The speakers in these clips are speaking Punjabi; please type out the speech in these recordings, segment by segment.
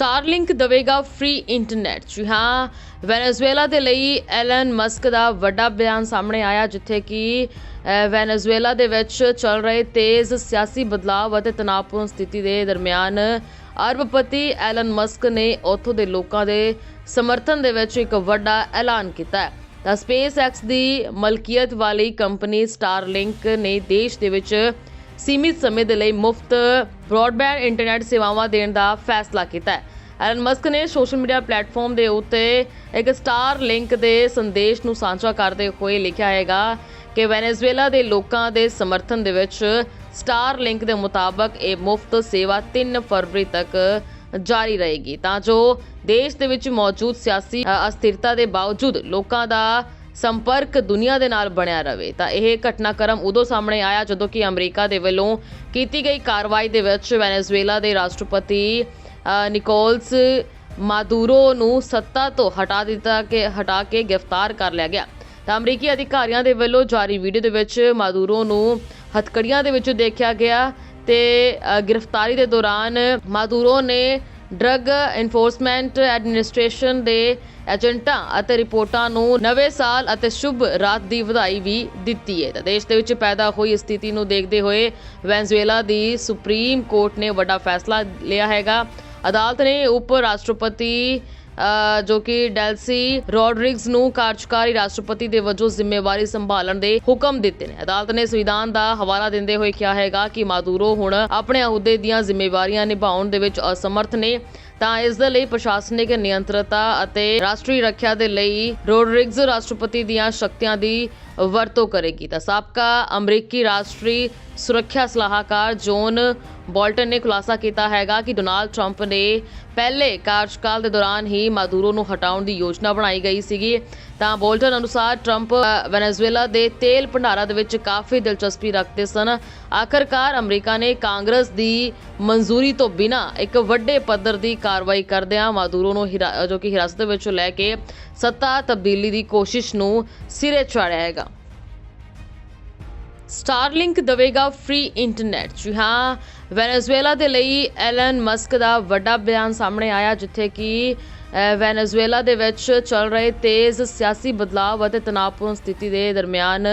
ਸਟਾਰਲਿੰਕ ਦੇਵੇਗਾ ਫ੍ਰੀ ਇੰਟਰਨੈਟ ਜੀ ਹਾਂ ਵੈਨੇਜ਼ੁਏਲਾ ਦੇ ਲਈ ਐਲਨ ਮਸਕ ਦਾ ਵੱਡਾ ਬਿਆਨ ਸਾਹਮਣੇ ਆਇਆ ਜਿੱਥੇ ਕਿ ਅ, ਵੈਨੇਜ਼ੁਏਲਾ ਦੇ ਵਿੱਚ ਚੱਲ ਰਹੇ ਤੇਜ਼ ਸਿਆਸੀ ਬਦਲਾਅ ਅਤੇ ਤਣਾਅਪੂਰਨ ਸਥਿਤੀ ਦੇ ਦਰਮਿਆਨ ਅਰਬਪਤੀ ਐਲਨ ਮਸਕ ਨੇ ਉੱਥੋਂ ਦੇ ਲੋਕਾਂ ਦੇ ਸਮਰਥਨ ਦੇ ਵਿੱਚ ਇੱਕ ਵੱਡਾ ਐਲਾਨ ਕੀਤਾ ਹੈ। ਤਾਂ ਸਪੇਸਐਕਸ ਦੀ ਮਲਕੀਅਤ ਵਾਲੀ ਕੰਪਨੀ ਸਟਾਰਲਿੰਕ ਨੇ ਦੇਸ਼ ਦੇ ਵਿੱਚ ਸੀਮਿਤ ਸਮੇਂ ਦੇ ਲਈ ਮੁਫਤ ਬ੍ਰੌਡਬੈਂਡ ਇੰਟਰਨੈਟ ਸੇਵਾਵਾਂ ਦੇਣ ਦਾ ਫੈਸਲਾ ਕੀਤਾ ਹੈ। ਐਲਨ ਮਸਕ ਨੇ ਸੋਸ਼ਲ ਮੀਡੀਆ ਪਲੇਟਫਾਰਮ ਦੇ ਉੱਤੇ ਇੱਕ ਸਟਾਰ ਲਿੰਕ ਦੇ ਸੰਦੇਸ਼ ਨੂੰ ਸਾਂਝਾ ਕਰਦੇ ਹੋਏ ਲਿਖਿਆ ਹੈਗਾ ਕਿ ਵੈਨੇਜ਼ੁਏਲਾ ਦੇ ਲੋਕਾਂ ਦੇ ਸਮਰਥਨ ਦੇ ਵਿੱਚ ਸਟਾਰ ਲਿੰਕ ਦੇ ਮੁਤਾਬਕ ਇਹ ਮੁਫਤ ਸੇਵਾ 3 ਫਰਵਰੀ ਤੱਕ ਜਾਰੀ ਰਹੇਗੀ। ਤਾਂ ਜੋ ਦੇਸ਼ ਦੇ ਵਿੱਚ ਮੌਜੂਦ ਸਿਆਸੀ ਅਸਥਿਰਤਾ ਦੇ ਬਾਵਜੂਦ ਲੋਕਾਂ ਦਾ ਸੰਪਰਕ ਦੁਨੀਆ ਦੇ ਨਾਲ ਬਣਿਆ ਰਹੇ। ਤਾਂ ਇਹ ਘਟਨਾਕ੍ਰਮ ਉਦੋਂ ਸਾਹਮਣੇ ਆਇਆ ਜਦੋਂ ਕਿ ਅਮਰੀਕਾ ਦੇ ਵੱਲੋਂ ਕੀਤੀ ਗਈ ਕਾਰਵਾਈ ਦੇ ਵਿੱਚ ਵੈਨੇਜ਼ੁਏਲਾ ਦੇ ਰਾਸ਼ਟਰਪਤੀ ਨਿਕੋਲਸ ਮਾਦੂਰੋ ਨੂੰ ਸੱਤਾ ਤੋਂ ਹਟਾ ਦਿੱਤਾ ਕਿ, ਹਟਾ ਕੇ ਗ੍ਰਿਫਤਾਰ ਕਰ ਲਿਆ ਗਿਆ। ਤਾਂ ਅਮਰੀਕੀ ਅਧਿਕਾਰੀਆਂ ਦੇ ਵੱਲੋਂ ਜਾਰੀ ਵੀਡੀਓ ਦੇ ਵਿੱਚ ਮਾਦੂਰੋ ਨੂੰ ਹਥਕੜੀਆਂ ਦੇ ਵਿੱਚ ਦੇਖਿਆ ਗਿਆ ਤੇ ਗ੍ਰਿਫਤਾਰੀ ਦੇ ਦੌਰਾਨ ਮਾਦੂਰੋ ਨੇ ਡਰੱਗ ਐਨਫੋਰਸਮੈਂਟ ਐਡਮਿਨਿਸਟ੍ਰੇਸ਼ਨ ਦੇ ਏਜੰਟਾਂ ਅਤੇ ਰਿਪੋਰਟਾਂ ਨੂੰ ਨਵੇਂ ਸਾਲ ਅਤੇ ਸ਼ੁਭ ਰਾਤ ਦੀ ਵਧਾਈ ਵੀ ਦਿੱਤੀ ਹੈ। ਦੇਸ਼ ਦੇ ਵਿੱਚ ਪੈਦਾ ਹੋਈ ਸਥਿਤੀ ਨੂੰ ਦੇਖਦੇ ਹੋਏ ਵੈਨਜ਼ੁਏਲਾ ਦੀ ਸੁਪਰੀਮ ਕੋਰਟ ਨੇ ਵੱਡਾ ਫੈਸਲਾ ਲਿਆ ਹੈਗਾ। ਅਦਾਲਤ ਨੇ ਉਪ ਰਾਸ਼ਟਰਪਤੀ ਜੋ ਕਿ ਡੈਲਸੀ ਰੋਡਰਿਗਸ ਨੂੰ ਕਾਰਜਕਾਰੀ ਰਾਸ਼ਟਰਪਤੀ ਦੇ ਵਜੋਂ ਜ਼ਿੰਮੇਵਾਰੀ ਸੰਭਾਲਣ ਦੇ ਹੁਕਮ ਦਿੱਤੇ ਨੇ। ਅਦਾਲਤ ਨੇ ਸੰਵਿਧਾਨ ਦਾ ਹਵਾਲਾ ਦਿੰਦੇ ਹੋਏ ਕਿਹਾ ਹੈਗਾ ਕਿ ਮਾਦੂਰੋ ਹੁਣ ਆਪਣੇ ਅਹੁਦੇ ਦੀਆਂ ਜ਼ਿੰਮੇਵਾਰੀਆਂ ਨਿਭਾਉਣ ਦੇ ਵਿੱਚ ਅਸਮਰਥ ਨੇ। ਤਾਂ ਇਸ ਦੇ ਲਈ ਪ੍ਰਸ਼ਾਸਨਿਕ ਨਿਯੰਤਰਤਾ ਅਤੇ ਰਾਸ਼ਟਰੀ ਰੱਖਿਆ ਦੇ ਲਈ ਰੋਡਰਿਗਸ ਰਾਸ਼ਟਰਪਤੀ ਦੀਆਂ ਸ਼ਕਤੀਆਂ ਦੀ ਵਰਤੋਂ ਕਰੇਗੀ। ਤਾਂ ਸਾਬਕਾ ਅਮਰੀਕੀ ਰਾਸ਼ਟਰੀ ਸੁਰੱਖਿਆ ਸਲਾਹਕਾਰ ਜੋਨ ਬੋਲਟਨ ਨੇ ਖੁਲਾਸਾ ਕੀਤਾ ਹੈਗਾ ਕਿ ਡੋਨਾਲਡ ਟਰੰਪ ਨੇ ਪਹਿਲੇ ਕਾਰਜਕਾਲ ਦੇ ਦੌਰਾਨ ਹੀ ਮਾਦੂਰੋ ਨੂੰ ਹਟਾਉਣ ਦੀ ਯੋਜਨਾ ਬਣਾਈ ਗਈ ਸੀਗੀ। ਤਾਂ ਬੋਲਟਨ ਅਨੁਸਾਰ ਟਰੰਪ ਅ, ਵੈਨੇਜ਼ੁਏਲਾ ਦੇ ਤੇਲ ਭੰਡਾਰਾ ਦੇ ਵਿੱਚ ਕਾਫੀ ਦਿਲਚਸਪੀ ਰੱਖਦੇ ਸਨ। ਆਖਰਕਾਰ ਅਮਰੀਕਾ ਨੇ ਕਾਂਗਰਸ ਦੀ ਮਨਜ਼ੂਰੀ ਤੋਂ ਬਿਨਾਂ ਇੱਕ ਵੱਡੇ ਪੱਧਰ ਦੀ ਕਾਰਵਾਈ ਕਰਦਿਆਂ ਮਾਦੂਰੋ ਨੂੰ ਹਿਰਾ- ਜੋ ਕਿ ਹਿਰਾਸਤ ਵਿੱਚ ਲੈ ਕੇ ਸੱਤਾ ਤਬਦੀਲੀ ਦੀ ਕੋਸ਼ਿਸ਼ ਨੂੰ ਸਿਰੇ ਚਾੜਿਆ ਹੈਗਾ। ਸਟਾਰਲਿੰਕ ਦੇਵੇਗਾ ਫ੍ਰੀ ਇੰਟਰਨੈਟ ਜੀ ਹਾਂ ਵੈਨੇਜ਼ੁਏਲਾ ਦੇ ਲਈ ਐਲਨ ਮਸਕ ਦਾ ਵੱਡਾ ਬਿਆਨ ਸਾਹਮਣੇ ਆਇਆ ਜਿੱਥੇ ਕਿ ਅ, ਵੈਨੇਜ਼ੁਏਲਾ ਦੇ ਵਿੱਚ ਚੱਲ ਰਹੇ ਤੇਜ਼ ਸਿਆਸੀ ਬਦਲਾਅ ਅਤੇ ਤਣਾਅਪੂਰਨ ਸਥਿਤੀ ਦੇ ਦਰਮਿਆਨ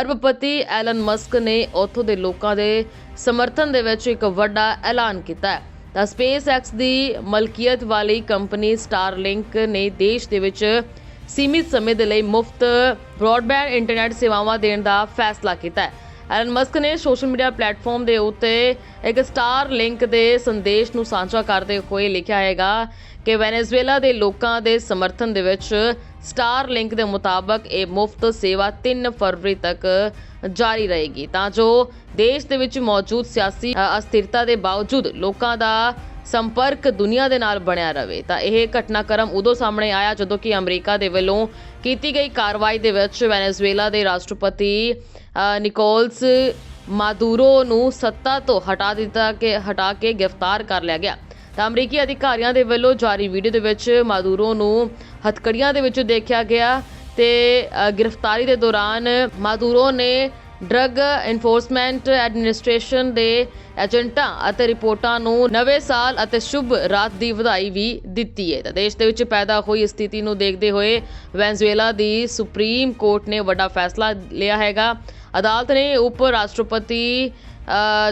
ਅਰਬਪਤੀ ਐਲਨ ਮਸਕ ਨੇ ਉੱਥੋਂ ਦੇ ਲੋਕਾਂ ਦੇ ਸਮਰਥਨ ਦੇ ਵਿੱਚ ਇੱਕ ਵੱਡਾ ਐਲਾਨ ਕੀਤਾ ਹੈ। ਤਾਂ ਸਪੇਸਐਕਸ ਦੀ ਮਲਕੀਅਤ ਵਾਲੀ ਕੰਪਨੀ ਸਟਾਰਲਿੰਕ ਨੇ ਦੇਸ਼ ਦੇ ਵਿੱਚ ਸੀਮਿਤ ਸਮੇਂ ਦੇ ਲਈ ਮੁਫਤ ਬ੍ਰੌਡਬੈਂਡ ਇੰਟਰਨੈਟ ਸੇਵਾਵਾਂ ਦੇਣ ਦਾ ਫੈਸਲਾ ਕੀਤਾ ਹੈ। ਐਲਨ ਮਸਕ ਨੇ ਸੋਸ਼ਲ ਮੀਡੀਆ ਪਲੇਟਫਾਰਮ ਦੇ ਉੱਤੇ ਇੱਕ ਸਟਾਰ ਲਿੰਕ ਦੇ ਸੰਦੇਸ਼ ਨੂੰ ਸਾਂਝਾ ਕਰਦੇ ਹੋਏ ਲਿਖਿਆ ਹੈਗਾ ਕਿ ਵੈਨੇਜ਼ੁਏਲਾ ਦੇ ਲੋਕਾਂ ਦੇ ਸਮਰਥਨ ਦੇ ਵਿੱਚ ਸਟਾਰ ਲਿੰਕ ਦੇ ਮੁਤਾਬਕ ਇਹ ਮੁਫਤ ਸੇਵਾ 3 ਫਰਵਰੀ ਤੱਕ ਜਾਰੀ ਰਹੇਗੀ। ਤਾਂ ਜੋ ਦੇਸ਼ ਦੇ ਵਿੱਚ ਮੌਜੂਦ ਸਿਆਸੀ ਅਸਥਿਰਤਾ ਦੇ ਬਾਵਜੂਦ ਲੋਕਾਂ ਦਾ ਸੰਪਰਕ ਦੁਨੀਆ ਦੇ ਨਾਲ ਬਣਿਆ ਰਵੇ। ਤਾਂ ਇਹ ਘਟਨਾਕ੍ਰਮ ਉਦੋਂ ਸਾਹਮਣੇ ਆਇਆ ਜਦੋਂ ਕਿ ਅਮਰੀਕਾ ਦੇ ਵੱਲੋਂ ਕੀਤੀ ਗਈ ਕਾਰਵਾਈ ਦੇ ਵਿੱਚ ਵੈਨੇਜ਼ੁਏਲਾ ਦੇ ਰਾਸ਼ਟਰਪਤੀ ਨਿਕੋਲਸ ਮਾਦੂਰੋ ਨੂੰ ਸੱਤਾ ਤੋਂ ਹਟਾ ਦਿੱਤਾ ਕਿ, ਹਟਾ ਕੇ ਗ੍ਰਿਫਤਾਰ ਕਰ ਲਿਆ ਗਿਆ। ਤਾਂ ਅਮਰੀਕੀ ਅਧਿਕਾਰੀਆਂ ਦੇ ਵੱਲੋਂ ਜਾਰੀ ਵੀਡੀਓ ਦੇ ਵਿੱਚ ਮਾਦੂਰੋ ਨੂੰ ਹਥਕੜੀਆਂ ਦੇ ਵਿੱਚ ਦੇਖਿਆ ਗਿਆ ਤੇ ਗ੍ਰਿਫਤਾਰੀ ਦੇ ਦੌਰਾਨ ਮਾਦੂਰੋ ਨੇ ਡਰੱਗ ਐਨਫੋਰਸਮੈਂਟ ਐਡਮਿਨਿਸਟ੍ਰੇਸ਼ਨ ਦੇ ਏਜੰਟਾਂ ਅਤੇ ਰਿਪੋਰਟਾਂ ਨੂੰ ਨਵੇਂ ਸਾਲ ਅਤੇ ਸ਼ੁਭ ਰਾਤ ਦੀ ਵਧਾਈ ਵੀ ਦਿੱਤੀ ਹੈ। ਤਾਂ ਦੇਸ਼ ਦੇ ਵਿੱਚ ਪੈਦਾ ਹੋਈ ਸਥਿਤੀ ਨੂੰ ਦੇਖਦੇ ਹੋਏ ਵੈਨਜ਼ੁਏਲਾ ਦੀ ਸੁਪਰੀਮ ਕੋਰਟ ਨੇ ਵੱਡਾ ਫੈਸਲਾ ਲਿਆ ਹੈਗਾ। ਅਦਾਲਤ ਨੇ ਉਪ ਰਾਸ਼ਟਰਪਤੀ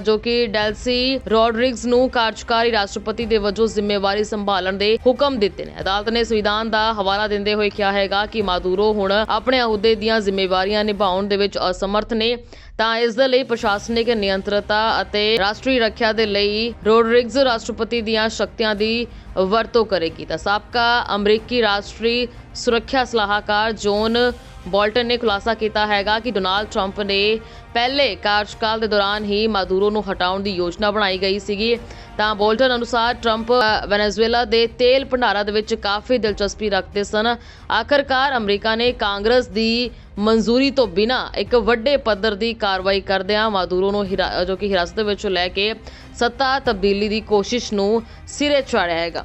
ਜੋ ਕਿ ਡੈਲਸੀ ਰੋਡਰਿਗਸ ਨੂੰ ਕਾਰਜਕਾਰੀ ਰਾਸ਼ਟਰਪਤੀ ਦੇ ਵਜੋਂ ਜ਼ਿੰਮੇਵਾਰੀ ਸੰਭਾਲਣ ਦੇ ਹੁਕਮ ਦਿੱਤੇ ਨੇ। ਅਦਾਲਤ ਨੇ ਸੰਵਿਧਾਨ ਦਾ ਹਵਾਲਾ ਦਿੰਦੇ ਹੋਏ ਕਿਹਾ ਹੈਗਾ ਕਿ ਮਾਦੂਰੋ ਹੁਣ ਆਪਣੇ ਅਹੁਦੇ ਦੀਆਂ ਜ਼ਿੰਮੇਵਾਰੀਆਂ ਨਿਭਾਉਣ ਦੇ ਵਿੱਚ ਅਸਮਰਥ ਨੇ। ਤਾਂ ਇਸ ਦੇ ਲਈ ਪ੍ਰਸ਼ਾਸਨਿਕ ਨਿਯੰਤਰਤਾ ਅਤੇ ਰਾਸ਼ਟਰੀ ਰੱਖਿਆ ਦੇ ਲਈ ਰੋਡਰਿਗਸ ਰਾਸ਼ਟਰਪਤੀ ਦੀਆਂ ਸ਼ਕਤੀਆਂ ਦੀ ਵਰਤੋਂ ਕਰੇਗੀ। ਤਾਂ ਸਾਬਕਾ ਅਮਰੀਕੀ ਰਾਸ਼ਟਰੀ ਸੁਰੱਖਿਆ ਸਲਾਹਕਾਰ ਜੋਨ ਬੋਲਟਨ ਨੇ ਖੁਲਾਸਾ ਕੀਤਾ ਹੈਗਾ ਕਿ ਡੋਨਾਲਡ ਟਰੰਪ ਨੇ ਪਹਿਲੇ ਕਾਰਜਕਾਲ ਦੇ ਦੌਰਾਨ ਹੀ ਮਾਦੂਰੋ ਨੂੰ ਹਟਾਉਣ ਦੀ ਯੋਜਨਾ ਬਣਾਈ ਗਈ ਸੀਗੀ। ਤਾਂ ਬੋਲਟਨ ਅਨੁਸਾਰ ਟਰੰਪ ਅ, ਵੈਨੇਜ਼ੁਏਲਾ ਦੇ ਤੇਲ ਭੰਡਾਰਾ ਦੇ ਵਿੱਚ ਕਾਫੀ ਦਿਲਚਸਪੀ ਰੱਖਦੇ ਸਨ। ਆਖਰਕਾਰ ਅਮਰੀਕਾ ਨੇ ਕਾਂਗਰਸ ਦੀ ਮਨਜ਼ੂਰੀ ਤੋਂ ਬਿਨਾ ਇੱਕ ਵੱਡੇ ਪੱਧਰ ਦੀ ਕਾਰਵਾਈ ਕਰਦਿਆਂ ਮਾਦੂਰੋ ਨੂੰ ਹਿਰਾ- ਜੋ ਕਿ ਹਿਰਾਸਤ ਵਿੱਚ ਲੈ ਕੇ ਸੱਤਾ ਤਬਦੀਲੀ ਦੀ ਕੋਸ਼ਿਸ਼ ਨੂੰ ਸਿਰੇ ਚਾੜਿਆ ਹੈਗਾ।